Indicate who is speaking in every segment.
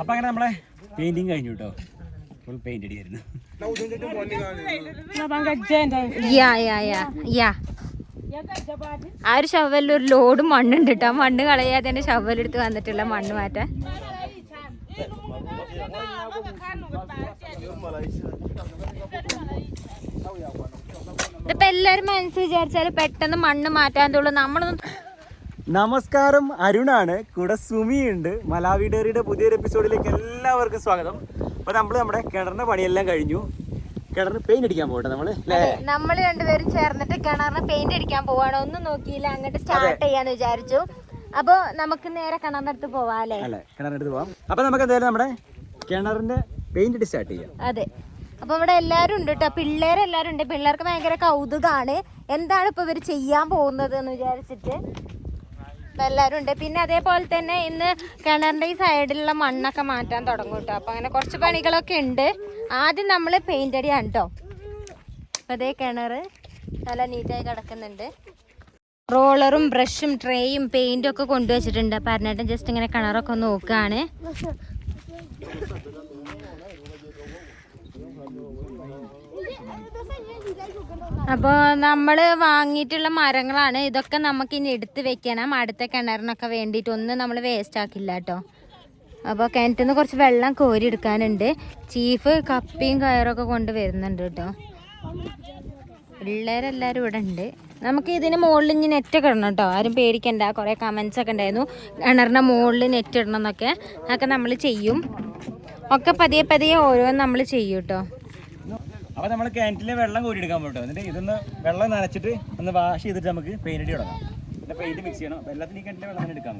Speaker 1: അപ്പൊ അങ്ങനെ നമ്മളെ പെയിന്റിങ് കഴിഞ്ഞു കേട്ടോ ഫുൾ പെയിന്റ് അടിയായിരുന്നു.
Speaker 2: ആ ഒരു ഷവലിൽ ഒരു ലോഡ് മണ്ണുണ്ട് കേട്ടോ മണ്ണ് കളയാതെ തന്നെ ഷവലെടുത്ത് വന്നിട്ടുള്ള മണ്ണ് മാറ്റാൻ. ഇതിപ്പോ എല്ലാരും മനസ്സ് വിചാരിച്ചാൽ പെട്ടെന്ന് മണ്ണ് മാറ്റാൻ തോളൂ നമ്മളൊന്നും
Speaker 1: നമസ്കാരം അരുണാണ്. കൂടെ സുമിയുണ്ട്. മലാവി ഡയറിയുടെ പുതിയൊരു എപ്പിസോഡിലേക്ക് എല്ലാവർക്കും സ്വാഗതം. അപ്പൊ നമ്മൾ നമ്മുടെ കിണറിന്റെ പണിയെല്ലാം കഴിഞ്ഞു. കിണറിന് പെയിന്റ് അടിക്കാൻ പോകട്ടെ നമ്മൾ അല്ലേ?
Speaker 2: നമ്മൾ രണ്ടുപേരും ചേർന്നിട്ട് കിണറിന് പെയിന്റ് അടിക്കാൻ പോവാണ്. ഒന്നും നോക്കിയില്ല അങ്ങോട്ട് സ്റ്റാർട്ട് ചെയ്യാന്ന് വിചാരിച്ചു. അപ്പൊ നമുക്ക് നേരെ കിണറിന്റെ അടുത്ത് പോവാം അല്ലേ?
Speaker 1: കിണറിന്റെ കിണറിനടുത്ത് പോവാം. അപ്പൊ നമുക്ക് എന്തായാലും നമ്മുടെ കിണറിന്റെ പെയിന്റ് അടി സ്റ്റാർട്ട് ചെയ്യാം.
Speaker 2: അതെ. അപ്പൊ ഇവിടെ എല്ലാരും ഉണ്ട് കേട്ടോ പിള്ളേരെല്ലാരും ഉണ്ട്. പിള്ളേർക്ക് ഭയങ്കര കൗതുകാണ്. എന്താണ് ഇപ്പൊ ഇവർ ചെയ്യാൻ പോകുന്നത് എന്ന് വിചാരിച്ചിട്ട്? അപ്പൊ എല്ലാരും ഉണ്ട് പിന്നെ അതേപോലെ തന്നെ ഇന്ന് കിണറിന്റെ ഈ സൈഡിലുള്ള മണ്ണൊക്കെ മാറ്റാൻ തുടങ്ങും കേട്ടോ അപ്പം അങ്ങനെ കുറച്ച് പണികളൊക്കെ ഉണ്ട്. ആദ്യം നമ്മൾ പെയിന്റ് അടിയാണ് കേട്ടോ അപ്പം അതേ കിണർ നല്ല നീറ്റായി കിടക്കുന്നുണ്ട്. റോളറും ബ്രഷും ട്രേയും പെയിന്റും ഒക്കെ കൊണ്ടുവച്ചിട്ടുണ്ട്. അപ്പം അരണേട്ടൻ ജസ്റ്റ് ഇങ്ങനെ കിണറൊക്കെ നോക്കുകയാണ് അപ്പോൾ നമ്മൾ വാങ്ങിയിട്ടുള്ള മരങ്ങളാണ്. ഇതൊക്കെ നമുക്ക് ഇനി എടുത്ത് വെക്കണം. അടുത്ത കിണറിനൊക്കെ വേണ്ടിയിട്ട് ഒന്നും നമ്മൾ വേസ്റ്റ് ആക്കില്ല കേട്ടോ അപ്പോൾ കിണറ്റിൽ നിന്ന് കുറച്ച് വെള്ളം കോരി എടുക്കാനുണ്ട്. ചീഫ് കപ്പിയും കയറൊക്കെ കൊണ്ട് വരുന്നുണ്ട് കേട്ടോ പിള്ളേരെല്ലാവരും ഇവിടെ ഉണ്ട്. നമുക്ക് ഇതിന് മുകളിൽ ഇനി നെറ്റ് ഒക്കെ ഇടണം കേട്ടോ ആരും പേടിക്കണ്ട. കുറേ കമൻസ് ഒക്കെ ഉണ്ടായിരുന്നു. കിണറിന്റെ മുകളിൽ നെറ്റ് ഇടണം എന്നൊക്കെ. അതൊക്കെ നമ്മൾ ചെയ്യും. ഒക്കെ പതിയെ പതിയെ ഓരോന്ന് നമ്മൾ ചെയ്യും കേട്ടോ
Speaker 1: അപ്പൊ നമ്മൾ കിണറ്റിലെ വെള്ളം കോരി എടുക്കാൻ പോട്ടോ എന്നിട്ട് ഇതൊന്ന് വെള്ളം നനച്ചിട്ട് ഒന്ന് വാഷ് ചെയ്തിട്ട് നമുക്ക് പെയിന്റ് അടി തുടങ്ങാം. പിന്നെ പെയിന്റ് മിക്സ് ചെയ്യണം. അപ്പൊ എല്ലാത്തിനും ഈ കിണറ്റിലെ വെള്ളം തന്നെ എടുക്കാം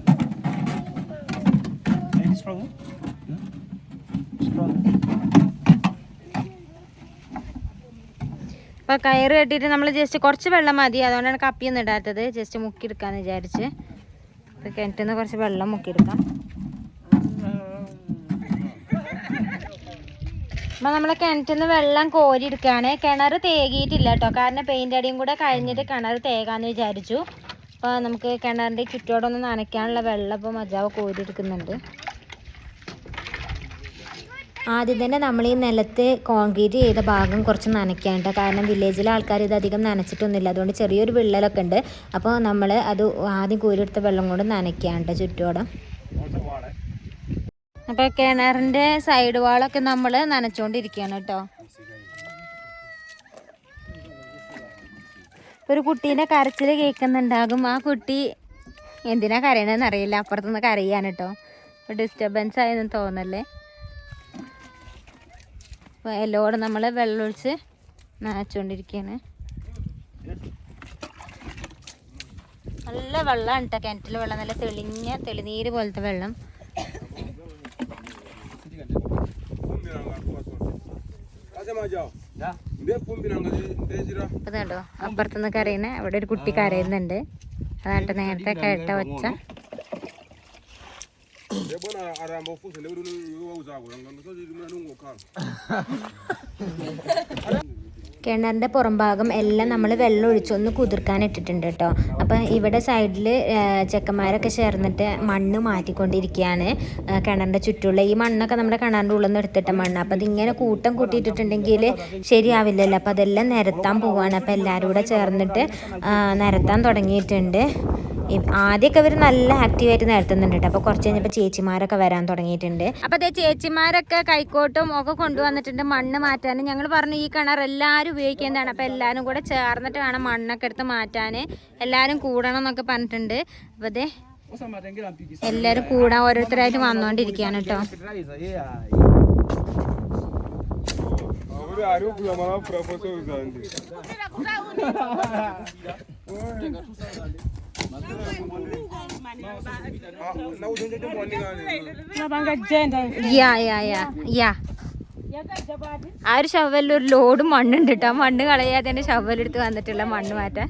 Speaker 2: അപ്പോൾ കയറ് കെട്ടിയിട്ട് നമ്മൾ ജസ്റ്റ് കുറച്ച് വെള്ളം മതി. അതുകൊണ്ടാണ് കപ്പിയൊന്നും ഇടാത്തത്. ജസ്റ്റ് മുക്കിയെടുക്കാന്ന് വിചാരിച്ച്. അപ്പോൾ കിണറ്റിൽ നിന്ന് കുറച്ച് വെള്ളം മുക്കിയെടുക്കാം. അപ്പോൾ നമ്മൾ കിണറ്റിൽ നിന്ന് വെള്ളം കോരി എടുക്കുകയാണ് കിണർ തേകിയിട്ടില്ല കേട്ടോ കാരണം പെയിന്റ് അടിയും കൂടെ കഴിഞ്ഞിട്ട് കിണർ തേകാന്ന് വിചാരിച്ചു. അപ്പോൾ നമുക്ക് കിണറിന്റെ ചുറ്റോടൊന്ന് നനയ്ക്കാനുള്ള വെള്ളം ഇപ്പോൾ മജാവ് കോരി എടുക്കുന്നുണ്ട് ആദ്യം തന്നെ നമ്മൾ ഈ നിലത്ത് കോൺക്രീറ്റ് ചെയ്ത ഭാഗം കുറച്ച് നനയ്ക്കാണ്ട് കാരണം വില്ലേജിലെ ആൾക്കാർ ഇത് അധികം നനച്ചിട്ടൊന്നുമില്ല. അതുകൊണ്ട് ചെറിയൊരു വിള്ളലൊക്കെ ഉണ്ട്. അപ്പോൾ നമ്മൾ അത് ആദ്യം കോരിയെടുത്ത വെള്ളം കൊണ്ട് നനയ്ക്കാണ്ട് ചുറ്റോടം. അപ്പോൾ കിണറിന്റെ സൈഡ് വാളൊക്കെ നമ്മൾ നനച്ചുകൊണ്ടിരിക്കുകയാണ് കേട്ടോ. ഒരു കുട്ടീന്റെ കരച്ചിൽ കേൾക്കുന്നുണ്ടാകും. ആ കുട്ടി എന്തിനാ കരയണമെന്ന് അറിയില്ല. അപ്പുറത്തുനിന്ന് കരയാണ് കേട്ടോ. ഡിസ്റ്റർബൻസ് ആയെന്ന് തോന്നല്ലേ. അപ്പോൾ എല്ലോടും നമ്മൾ വെള്ളമൊഴിച്ച് നനച്ചുകൊണ്ടിരിക്കുകയാണ് നല്ല വെള്ളമാണ് കേട്ടോ. കിണറ്റിലെ വെള്ളം നല്ല തെളിഞ്ഞ തെളിനീര് പോലത്തെ വെള്ളം. കണ്ടോ അപ്പുറത്തുനിന്ന് കരയുന്ന അവിടെ ഒരു കുട്ടി കരയുന്നുണ്ട് അതാണ്ട് നേരത്തെ കേട്ട ഒച്ച കിണറിന്റെ പുറംഭാഗം എല്ലാം നമ്മൾ വെള്ളം ഒഴിച്ചൊന്ന് കുതിർക്കാൻ ഇട്ടിട്ടുണ്ട് കേട്ടോ. അപ്പം ഇവിടെ സൈഡിൽ ചെക്കന്മാരൊക്കെ ചേർന്നിട്ട് മണ്ണ് മാറ്റിക്കൊണ്ടിരിക്കുകയാണ് കിണറിന്റെ ചുറ്റുള്ള ഈ മണ്ണൊക്കെ നമ്മുടെ കിണറിന്റെ ഉള്ളിൽ നിന്ന് എടുത്തിട്ട മണ്ണ്. അപ്പം അതിങ്ങനെ കൂട്ടം കൂട്ടിയിട്ടിട്ടുണ്ടെങ്കിൽ ശരിയാവില്ലല്ലോ. അപ്പം അതെല്ലാം നിരത്താൻ പോവുകയാണ് അപ്പം എല്ലാവരും കൂടെ ചേർന്നിട്ട് നിരത്താൻ തുടങ്ങിയിട്ടുണ്ട്. ആദ്യമൊക്കെ അവർ നല്ല ആക്റ്റീവായിട്ട് നിലത്തുന്നുണ്ട് കേട്ടോ അപ്പോൾ കുറച്ച് കഴിഞ്ഞപ്പോൾ ചേച്ചിമാരൊക്കെ വരാൻ തുടങ്ങിയിട്ടുണ്ട്. അപ്പോൾ അതേ ചേച്ചിമാരൊക്കെ കൈക്കോട്ടും ഒക്കെ കൊണ്ടുവന്നിട്ടുണ്ട് മണ്ണ് മാറ്റാൻ ഞങ്ങൾ പറഞ്ഞു ഈ കിണർ എല്ലാവരും ഉപയോഗിക്കുന്നതാണ് അപ്പോൾ എല്ലാവരും കൂടെ ചേർന്നിട്ട് വേണം മണ്ണൊക്കെ എടുത്ത് മാറ്റാൻ എല്ലാവരും കൂടണം എന്നൊക്കെ പറഞ്ഞിട്ടുണ്ട്. അപ്പോൾ അതെ എല്ലാവരും കൂടാൻ ഓരോരുത്തരായിട്ട് വന്നുകൊണ്ടിരിക്കുകയാണ് കേട്ടോ യാ ആ ഒരു ഷവലിൽ ഒരു ലോഡ് മണ്ണുണ്ട് കേട്ടോ മണ്ണ് കളയാതെ തന്നെ ഷവലെടുത്ത് വന്നിട്ടുള്ള മണ്ണ് മാറ്റാൻ.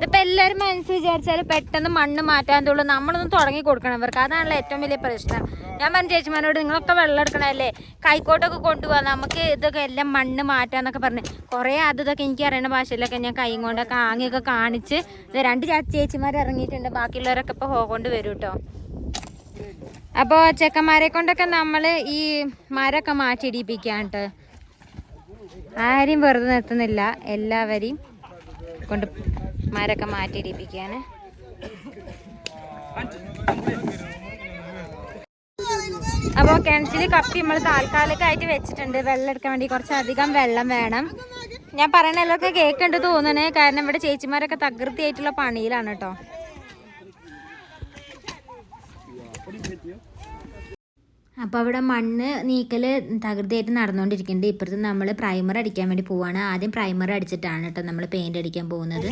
Speaker 2: ഇതിപ്പോ എല്ലാവരും മനസ്സ് വിചാരിച്ചാൽ പെട്ടെന്ന് മണ്ണ് മാറ്റാൻ തുള്ളൂ നമ്മളൊന്നും തുടങ്ങി കൊടുക്കണം ഇവർക്ക്. അതാണല്ലോ ഏറ്റവും വലിയ പ്രശ്നം. ഞാൻ പറഞ്ഞു ചേച്ചിമാരോട് നിങ്ങളൊക്കെ വെള്ളം എടുക്കണല്ലേ കൈക്കോട്ടൊക്കെ കൊണ്ടുപോകാം നമുക്ക് ഇതൊക്കെ എല്ലാം മണ്ണ് മാറ്റാന്നൊക്കെ പറഞ്ഞ്. കുറേ അത് ഇതൊക്കെ എനിക്ക് അറിയണ ഭാഷയിലൊക്കെ ഞാൻ കൈ കൊണ്ടൊക്കെ ആങ്ങിയൊക്കെ കാണിച്ച് രണ്ട് ചേച്ചിമാർ ഇറങ്ങിയിട്ടുണ്ട്. ബാക്കിയുള്ളവരൊക്കെ ഇപ്പോൾ കൊണ്ട് വരും കേട്ടോ അപ്പോൾ ചെക്കന്മാരെ കൊണ്ടൊക്കെ നമ്മൾ ഈ മരമൊക്കെ മാറ്റിയിടിപ്പിക്കാണ്ട്. ആരെയും വെറുതെ നിർത്തുന്നില്ല. എല്ലാവരെയും കൊണ്ട് മരമൊക്കെ മാറ്റിയിടിപ്പിക്കാൻ അപ്പോൾ കിണറ്റിൽ കപ്പി നമ്മൾ താൽക്കാലികമായിട്ട് വെച്ചിട്ടുണ്ട്. വെള്ളം എടുക്കാൻ വേണ്ടി കുറച്ചധികം വെള്ളം വേണം. ഞാൻ പറയണ എല്ലാവർക്കും കേൾക്കേണ്ടത് തോന്നണേ. കാരണം ഇവിടെ ചേച്ചിമാരൊക്കെ തകൃതിയായിട്ടുള്ള പണിയിലാണ് കേട്ടോ. അപ്പോൾ അവിടെ മണ്ണ് നീക്കൽ തകൃതിയായിട്ട് നടന്നുകൊണ്ടിരിക്കുന്നുണ്ട് ഇപ്പുറത്ത് നമ്മൾ പ്രൈമർ അടിക്കാൻ വേണ്ടി പോവാണ്. ആദ്യം പ്രൈമർ അടിച്ചിട്ടാണ് കേട്ടോ നമ്മൾ പെയിന്റ് അടിക്കാൻ പോകുന്നത്.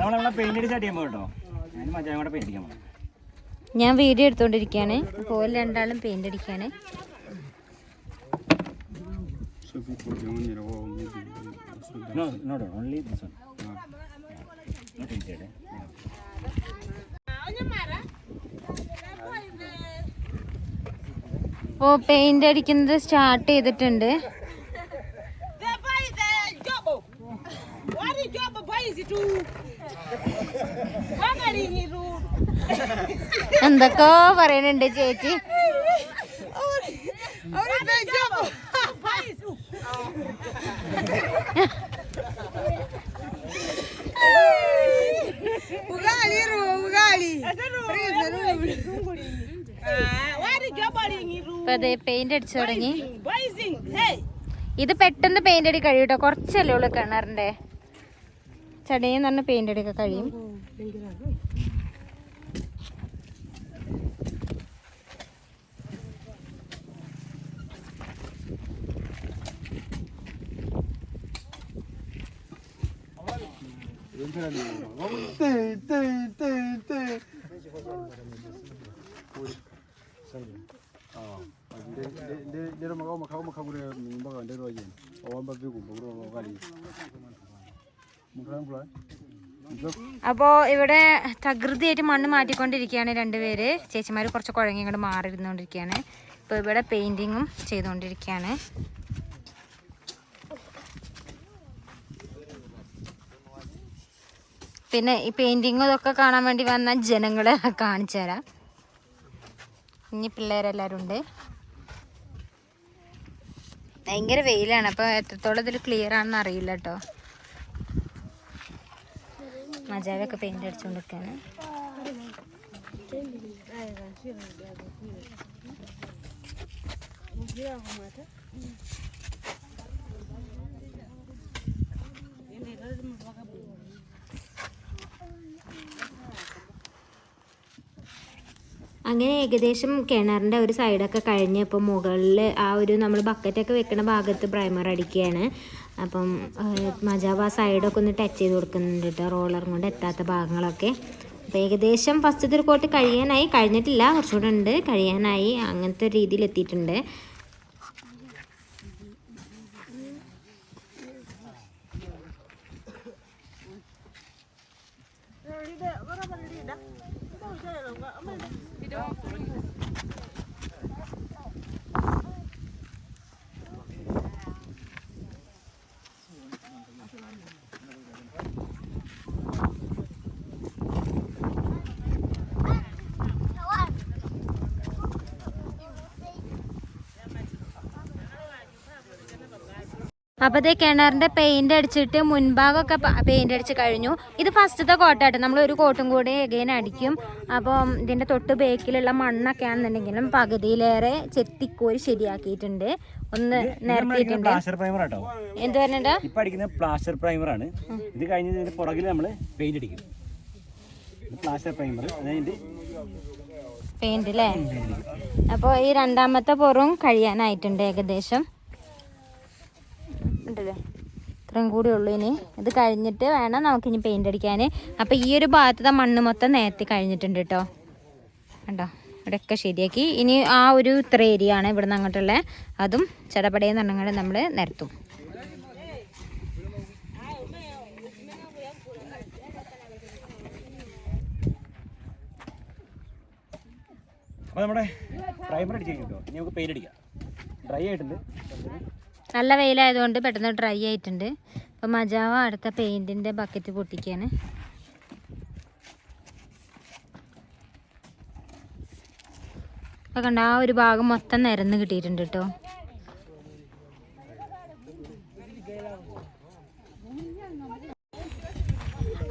Speaker 1: നമ്മളവിടെ പെയിന്റ് അടിച്ച് അടിക്കാൻ കേട്ടോ ഞാൻ മജാൻ കൂടെ പെയിന്റ് അടിക്കാൻ പോകണം
Speaker 2: ഞാൻ വീഡിയോ എടുത്തോണ്ടിരിക്കാണ് അപ്പോൾ രണ്ടാളും പെയിന്റ്
Speaker 1: അടിക്കാണ്
Speaker 2: ഓ പെയിന്റ് അടിക്കുന്നത് സ്റ്റാർട്ട് ചെയ്തിട്ടുണ്ട്
Speaker 3: What is it to? What are you doing? Boy പറയണുണ്ട് ചേച്ചി.
Speaker 2: ഉഗാളി അതെ പെയിന്റ് അടിച്ചു തുടങ്ങി. ഇത് പെട്ടെന്ന് പെയിന്റ് അടി കഴിയും കേട്ടോ കുറച്ചല്ലേ ഉള്ളു കിണറിന്റെ. ചടയെന്ന് പറഞ്ഞ പെയിന്റ് അടിയൊക്കെ കഴിയും.
Speaker 4: Ndero makawo makabure mumbaga ndero ajeni owamba biku wakali mukambula
Speaker 2: അപ്പോൾ ഇവിടെ തകൃതിയായിട്ട് മണ്ണ് മാറ്റിക്കൊണ്ടിരിക്കുകയാണ് രണ്ടുപേര്. ചേച്ചിമാർ കുറച്ച് കുഴങ്ങി ഇങ്ങോട്ട് മാറി ഇരുന്നുകൊണ്ടിരിക്കുകയാണ് ഇപ്പോൾ ഇവിടെ പെയിന്റിങ്ങും ചെയ്തുകൊണ്ടിരിക്കുകയാണ്. പിന്നെ ഈ പെയിന്റിങ്ങും ഇതൊക്കെ കാണാൻ വേണ്ടി വന്ന ജനങ്ങളെ കാണിച്ചു തരാം. ഇനി പിള്ളേരെല്ലാവരും ഉണ്ട്. ഭയങ്കര വെയിലാണ്. അപ്പോൾ എത്രത്തോളം ഇതിൽ ക്ലിയർ ആണെന്ന് അറിയില്ല കേട്ടോ മജാവൊക്കെ പെയിന്റ് അടിച്ചുകൊണ്ടിരിക്കാണ് അങ്ങനെ ഏകദേശം കിണറിന്റെ ഒരു സൈഡൊക്കെ കഴിഞ്ഞ് ഇപ്പോൾ മുകളിൽ ആ ഒരു നമ്മൾ ബക്കറ്റൊക്കെ വെക്കുന്ന ഭാഗത്ത് പ്രൈമർ അടിക്കുകയാണ്. അപ്പം മജാബ് ആ സൈഡൊക്കെ ഒന്ന് ടച്ച് ചെയ്ത് കൊടുക്കുന്നുണ്ട് കേട്ടോ റോളർ കൊണ്ട് എത്താത്ത ഭാഗങ്ങളൊക്കെ. അപ്പോൾ ഏകദേശം ഫസ്റ്റത്തെ ഒരു കോട്ട് കഴിയാനായി. കഴിഞ്ഞിട്ടില്ല കുറച്ചുകൂടെ ഉണ്ട്. കഴിയാനായി അങ്ങനത്തെ രീതിയിൽ എത്തിയിട്ടുണ്ട് അപ്പോൾ ഇതേ കിണറിന്റെ പെയിന്റ് അടിച്ചിട്ട് മുൻഭാഗമൊക്കെ പെയിന്റ് അടിച്ച് കഴിഞ്ഞു. ഇത് ഫസ്റ്റത്തെ കോട്ടായിട്ട് നമ്മൾ ഒരു കോട്ടും കൂടി എഗെയിൻ അടിക്കും. അപ്പോൾ ഇതിന്റെ തൊട്ട് ബേക്കിലുള്ള മണ്ണൊക്കെ ആണെന്നുണ്ടെങ്കിലും പകുതിയിലേറെ ചെത്തിക്കോരി ശരിയാക്കിയിട്ടുണ്ട്. ഒന്ന് നിരത്തിയിട്ടുണ്ട്. എന്ത് പറഞ്ഞിട്ട്?
Speaker 1: ഇപ്പൊ അടിക്കുന്ന പ്ലാസ്റ്റർ പ്രൈമർ ആണ്. ഇത് കഴിഞ്ഞ് ഇതിന്റെ പുറകിൽ നമ്മൾ പെയിന്റ് അടിക്കും. പ്ലാസ്റ്റർ പ്രൈമർ അതായത്
Speaker 2: പെയിന്റ് അല്ലേ അപ്പോൾ ഈ രണ്ടാമത്തെ പുറവും കഴിയാനായിട്ടുണ്ട് ഏകദേശം. ഉണ്ടല്ലേ? ഇത്രയും കൂടി ഉള്ളൂ ഇനി. ഇത് കഴിഞ്ഞിട്ട് വേണം നമുക്കിനി പെയിന്റ് അടിക്കാൻ അപ്പോൾ ഈ ഒരു ഭാഗത്തെ മണ്ണ് മൊത്തം നേരത്തെ കഴിഞ്ഞിട്ടുണ്ട് കേട്ടോ കണ്ടോ? ഇവിടെയൊക്കെ ശരിയാക്കി. ഇനി ആ ഒരു ഇത്ര ഏരിയ ആണ് ഇവിടെ നിന്ന് അങ്ങോട്ടുള്ള. അതും ചടപടയെന്ന് പറഞ്ഞാൽ നമ്മൾ നിരത്തും.
Speaker 1: അപ്പോൾ നമ്മുടെ പ്രൈമർ അടിച്ച് കഴിഞ്ഞു കേട്ടോ ഇനി നമുക്ക് പെയിന്റ് അടിക്കാം. ഡ്രൈ ആയിട്ടുണ്ട്.
Speaker 2: നല്ല വെയിലായതുകൊണ്ട് പെട്ടെന്ന് ഡ്രൈ ആയിട്ടുണ്ട്. അപ്പോൾ മജാവ അടുത്ത പെയിന്റിന്റെ ബക്കറ്റ് പൊട്ടിക്കുകയാണ് അപ്പോൾ കണ്ട ആ ഒരു ഭാഗം മൊത്തം നിരന്ന് കിട്ടിയിട്ടുണ്ട് കേട്ടോ.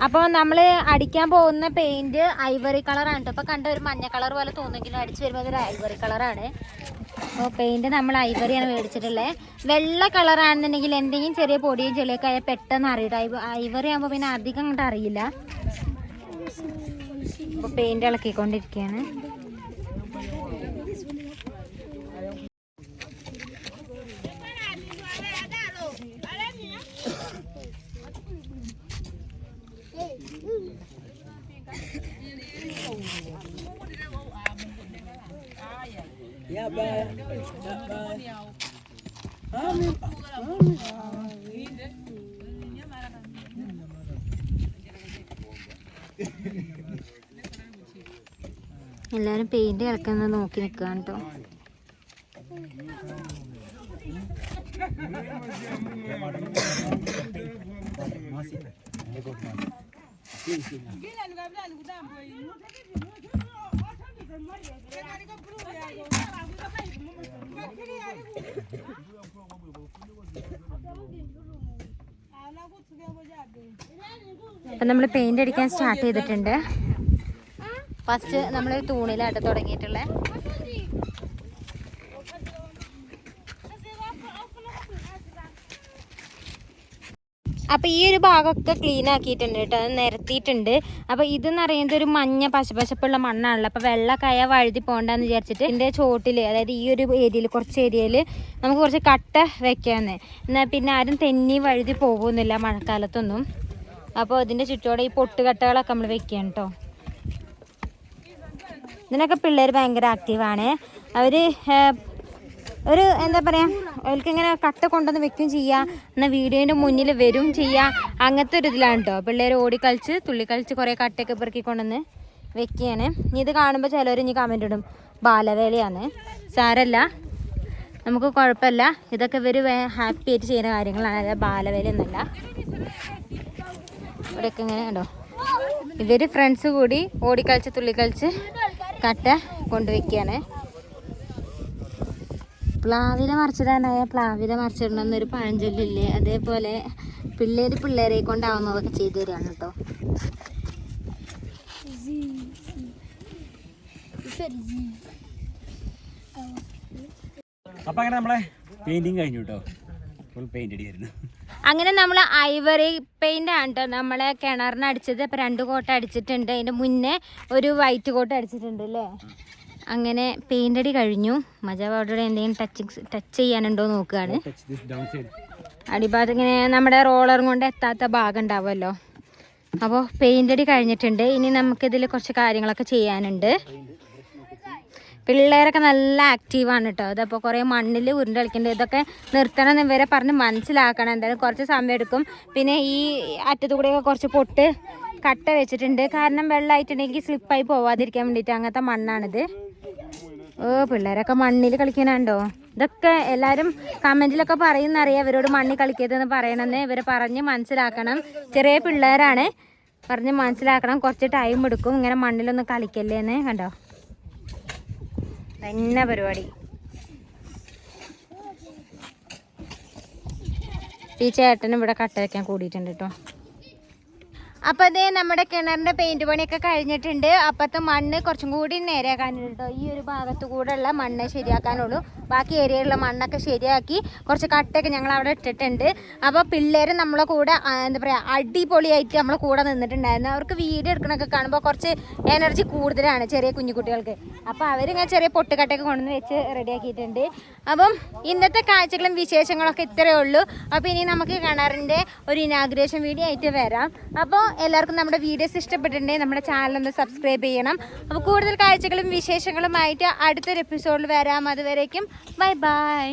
Speaker 2: അപ്പോൾ നമ്മൾ അടിക്കാൻ പോകുന്ന പെയിന്റ് ഐവറി കളറാണ് കേട്ടോ. അപ്പോൾ കണ്ട ഒരു മഞ്ഞ കളർ പോലെ തോന്നുമെങ്കിലും അടിച്ച് വരുമ്പോൾ അതൊരു ഐവറി കളറാണ്. അപ്പോൾ പെയിന്റ് നമ്മൾ ഐവറിയാണ് മേടിച്ചിട്ടുള്ളത് വെള്ള കളറാണെന്നുണ്ടെങ്കിൽ എന്തെങ്കിലും ചെറിയ പൊടിയും ചെളിയൊക്കെ ആയാൽ പെട്ടെന്ന് അറിയില്ല. ഐവറി ആകുമ്പോൾ പിന്നെ അധികം അങ്ങോട്ട് അറിയില്ല. അപ്പോൾ പെയിന്റ് ഇളക്കിക്കൊണ്ടിരിക്കുകയാണ് എല്ലാവരും പെയിന്റ് ഇറക്കുന്നത് നോക്കി നിൽക്കുകയാണ് കേട്ടോ നമ്മൾ പെയിന്റ് അടിക്കാൻ സ്റ്റാർട്ട് ചെയ്തിട്ടുണ്ട്. ഫസ്റ്റ് നമ്മൾ തൂണിലായിട്ട് തുടങ്ങിയിട്ടുള്ളത് അപ്പോൾ ഈ ഒരു ഭാഗമൊക്കെ ക്ലീൻ ആക്കിയിട്ടുണ്ട് കേട്ടോ അത് നിരത്തിയിട്ടുണ്ട്. അപ്പോൾ ഇതെന്ന് പറയുന്നത് ഒരു മഞ്ഞ പശപശപ്പുള്ള മണ്ണാണല്ലോ. അപ്പോൾ വെള്ളക്കായ വഴുതി പോകണ്ടെന്ന് വിചാരിച്ചിട്ട് എന്റെ ചോട്ടിൽ അതായത് ഈ ഒരു ഏരിയയിൽ കുറച്ച് ഏരിയയിൽ നമുക്ക് കുറച്ച് കട്ട വെക്കാമെന്ന് എന്നാൽ പിന്നെ ആരും തെന്നി വഴുതി പോകുന്നില്ല മഴക്കാലത്തൊന്നും. അപ്പോൾ ഇതിന്റെ ചുറ്റോടെ ഈ പൊട്ടുകട്ടകളൊക്കെ നമ്മൾ വെക്കുകയാണ് കേട്ടോ ഇതിനൊക്കെ പിള്ളേർ ഭയങ്കര ആക്റ്റീവാണ് അവർ ഒരു എന്താ പറയുക അവൾക്ക് ഇങ്ങനെ കട്ട കൊണ്ടുവന്ന് വെക്കുകയും ചെയ്യുക എന്നാൽ വീഡിയോന്റെ മുന്നിൽ വരും ചെയ്യാ അങ്ങനത്തെ ഒരു ഇതിലാണ് കേട്ടോ പിള്ളേർ ഓടിക്കളിച്ച് തുള്ളിക്കളിച്ച് കുറേ കട്ടയൊക്കെ പെറുക്കി കൊണ്ടുവന്ന് വെക്കുകയാണ് ഇത് കാണുമ്പോൾ ചിലവർ ഇനി കമന്റ് ഇടും. ബാലവേലയാണ് സാരല്ല. നമുക്ക് കുഴപ്പമില്ല ഇതൊക്കെ ഇവർ ഹാപ്പി ആയിട്ട് ചെയ്യുന്ന കാര്യങ്ങളാണ്. അതായത് ബാലവേല എന്നല്ല ഇവിടെയൊക്കെ ഇങ്ങനെ ഉണ്ടോ ഇവർ ഫ്രണ്ട്സ് കൂടി ഓടിക്കളിച്ച് തുള്ളിക്കളിച്ച് കട്ട കൊണ്ടുവയ്ക്കുകയാണ് പ്ലാവില മറിച്ചിടാനായ പ്ലാവില മറിച്ചിടണം എന്നൊരു പഴഞ്ചൊല്ലില്ലേ അതേപോലെ പിള്ളേർ പിള്ളേരെ കൊണ്ടാവുന്നതൊക്കെ ചെയ്തു തരാണ് കേട്ടോ.
Speaker 1: അപ്പൊ അങ്ങനെ നമ്മളെ പെയിന്റിങ് കഴിഞ്ഞു കേട്ടോ ഫുൾ പെയിന്റ് അടിയായിരുന്നു.
Speaker 2: അങ്ങനെ നമ്മൾ ഐവറി പെയിന്റ് ആണ് കേട്ടോ നമ്മളെ കിണറിന് അടിച്ചത് ഇപ്പം രണ്ട് കോട്ട് അടിച്ചിട്ടുണ്ട്. അതിന്റെ മുന്നേ ഒരു വൈറ്റ് കോട്ട് അടിച്ചിട്ടുണ്ട് അല്ലേ അങ്ങനെ പെയിന്റ് അടി കഴിഞ്ഞു. മജ പൗഡറുടെ എന്തെങ്കിലും ടച്ചിങ് ടച്ച് ചെയ്യാനുണ്ടോ നോക്കുകയാണ്.
Speaker 1: ടച്ച് ദിസ്
Speaker 2: അടിഭാഗത്ത് ഇങ്ങനെ നമ്മുടെ റോളർ കൊണ്ട് എത്താത്ത ഭാഗം ഉണ്ടാവുമല്ലോ. അപ്പോൾ പെയിന്റ് അടി കഴിഞ്ഞിട്ടുണ്ട്. ഇനി നമുക്കിതിൽ കുറച്ച് കാര്യങ്ങളൊക്കെ ചെയ്യാനുണ്ട്. പിള്ളേരൊക്കെ നല്ല ആക്റ്റീവാണ് കേട്ടോ അതപ്പോൾ കുറേ മണ്ണിൽ ഉരുണ്ട് കളിക്കുന്നുണ്ട് ഇതൊക്കെ നിർത്തണം എന്ന് ഇവരെ പറഞ്ഞ് മനസ്സിലാക്കണം. എന്തായാലും കുറച്ച് സമയം എടുക്കും. പിന്നെ ഈ അറ്റത്തു കൂടെയൊക്കെ കുറച്ച് പൊട്ട് കട്ട വെച്ചിട്ടുണ്ട്. കാരണം വെള്ളമായിട്ടുണ്ടെങ്കിൽ സ്ലിപ്പായി പോവാതിരിക്കാൻ വേണ്ടിയിട്ട് അങ്ങനത്തെ മണ്ണാണിത്. ഓ പിള്ളേരൊക്കെ മണ്ണിൽ കളിക്കാനുണ്ടോ? ഇതൊക്കെ എല്ലാവരും കമന്റിലൊക്കെ പറയുന്നറിയാം. ഇവരോട് മണ്ണിൽ കളിക്കരുതെന്ന് പറയണമെന്ന് ഇവരെ പറഞ്ഞ് മനസ്സിലാക്കണം. ചെറിയ പിള്ളേരാണ്. പറഞ്ഞ് മനസ്സിലാക്കണം. കുറച്ച് ടൈം എടുക്കും. ഇങ്ങനെ മണ്ണിലൊന്നും കളിക്കല്ലേ എന്ന് കണ്ടോ? തന്നെ പരിപാടി. ഈ ചേട്ടനും ഇവിടെ കട്ട വയ്ക്കാൻ കൂടിയിട്ടുണ്ട് കേട്ടോ അപ്പോൾ അതേ നമ്മുടെ കിണറിന്റെ പെയിന്റ് പണിയൊക്കെ കഴിഞ്ഞിട്ടുണ്ട്. അപ്പത്തെ മണ്ണ് കുറച്ചും കൂടി നേരെയാക്കാനുണ്ട്. ഈ ഒരു ഭാഗത്ത് കൂടെ ഉള്ള മണ്ണ് ശരിയാക്കാനുള്ളൂ. ബാക്കി ഏരിയയിലുള്ള മണ്ണൊക്കെ ശരിയാക്കി കുറച്ച് കട്ടയൊക്കെ ഞങ്ങൾ അവിടെ ഇട്ടിട്ടുണ്ട്. അപ്പോൾ പിള്ളേർ നമ്മളെ കൂടെ എന്താ പറയുക അടിപൊളിയായിട്ട് നമ്മളെ കൂടെ നിന്നിട്ടുണ്ടായിരുന്നു. അവർക്ക് വീഡിയോ എടുക്കണൊക്കെ കാണുമ്പോൾ കുറച്ച് എനർജി കൂടുതലാണ് ചെറിയ കുഞ്ഞു കുട്ടികൾക്ക് അപ്പോൾ അവരിങ്ങനെ ചെറിയ പൊട്ടുകട്ടയൊക്കെ കൊണ്ടുവന്ന് വെച്ച് റെഡിയാക്കിയിട്ടുണ്ട്. അപ്പം ഇന്നത്തെ കാഴ്ചകളും വിശേഷങ്ങളൊക്കെ ഇത്രയേ ഉള്ളൂ. അപ്പോൾ ഇനി നമുക്ക് കിണറിന്റെ ഒരു ഇനാഗ്രേഷൻ വീഡിയോ ആയിട്ട് വരാം. അപ്പോൾ എല്ലാവർക്കും നമ്മുടെ വീഡിയോസ് ഇഷ്ടപ്പെട്ടിട്ടുണ്ടെങ്കിൽ നമ്മുടെ ചാനൽ ഒന്ന് സബ്സ്ക്രൈബ് ചെയ്യണം. അപ്പോൾ കൂടുതൽ കാഴ്ചകളും വിശേഷങ്ങളുമായിട്ട് അടുത്തൊരു എപ്പിസോഡിൽ വരാം. അതുവരേക്കും ബൈ ബൈ